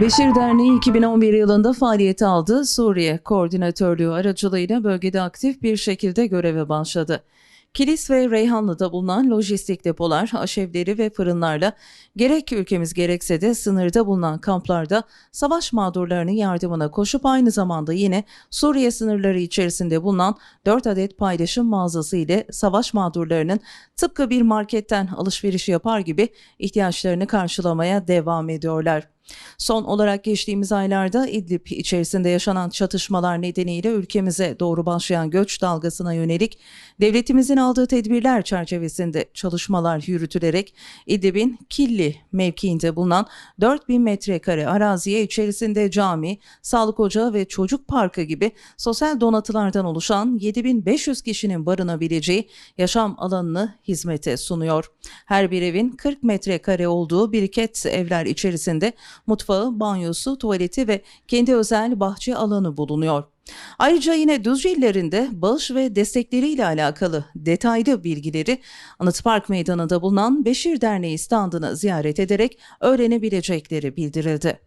Beşir Derneği 2011 yılında faaliyete aldı. Suriye Koordinatörlüğü aracılığıyla bölgede aktif bir şekilde göreve başladı. Kilis ve Reyhanlı'da bulunan lojistik depolar, aşevleri ve fırınlarla gerek ülkemiz gerekse de sınırda bulunan kamplarda savaş mağdurlarının yardımına koşup aynı zamanda yine Suriye sınırları içerisinde bulunan 4 adet paylaşım mağazası ile savaş mağdurlarının tıpkı bir marketten alışveriş yapar gibi ihtiyaçlarını karşılamaya devam ediyorlar. Son olarak geçtiğimiz aylarda İdlib içerisinde yaşanan çatışmalar nedeniyle ülkemize doğru başlayan göç dalgasına yönelik devletimizin aldığı tedbirler çerçevesinde çalışmalar yürütülerek İdlib'in Killi mevkiinde bulunan 4000 metrekare araziye içerisinde cami, sağlık ocağı ve çocuk parkı gibi sosyal donatılardan oluşan 7500 kişinin barınabileceği yaşam alanını hizmete sunuyor. Her bir evin 40 metrekare olduğu biriket evler içerisinde mutfağı, banyosu, tuvaleti ve kendi özel bahçe alanı bulunuyor. Ayrıca yine Düzce illerinde bağış ve destekleriyle alakalı detaylı bilgileri Anıt Park Meydanı'nda bulunan Beşir Derneği standını ziyaret ederek öğrenebilecekleri bildirildi.